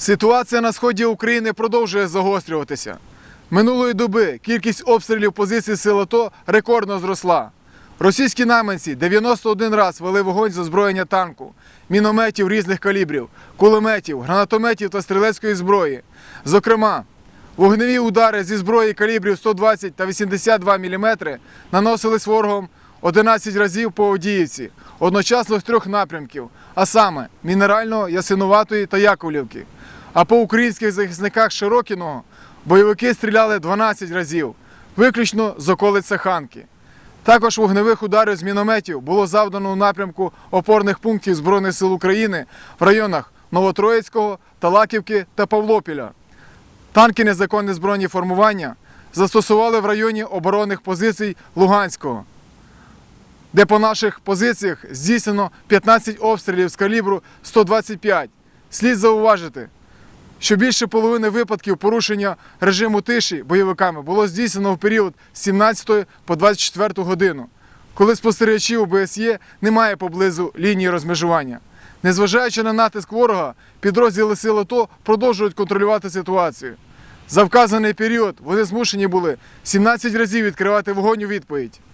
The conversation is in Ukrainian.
Ситуація на сході України продовжує загострюватися. Минулої доби кількість обстрілів позицій сил АТО рекордно зросла. Російські найманці 91 раз вели вогонь з озброєння танку, мінометів різних калібрів, кулеметів, гранатометів та стрілецької зброї. Зокрема, вогневі удари зі зброї калібрів 120 та 82 мм наносились ворогом 11 разів по Одіївці, одночасно з трьох напрямків, а саме Мінерального, Ясинуватої та Яковлівки. А по українських захисниках Широкіного бойовики стріляли 12 разів, виключно з околиць Саханки. Також вогневих ударів з мінометів було завдано у напрямку опорних пунктів Збройних сил України в районах Новотроїцького, Талаківки та Павлопіля. Танки незаконні збройні формування застосували в районі оборонних позицій Луганського, де по наших позиціях здійснено 15 обстрілів з калібру 125. Слід зауважити, що більше половини випадків порушення режиму тиші бойовиками було здійснено в період з 17 по 24 годину, коли спостерігачів ОБСЄ немає поблизу лінії розмежування. Незважаючи на натиск ворога, підрозділи сил АТО продовжують контролювати ситуацію. За вказаний період вони змушені були 17 разів відкривати вогонь у відповідь.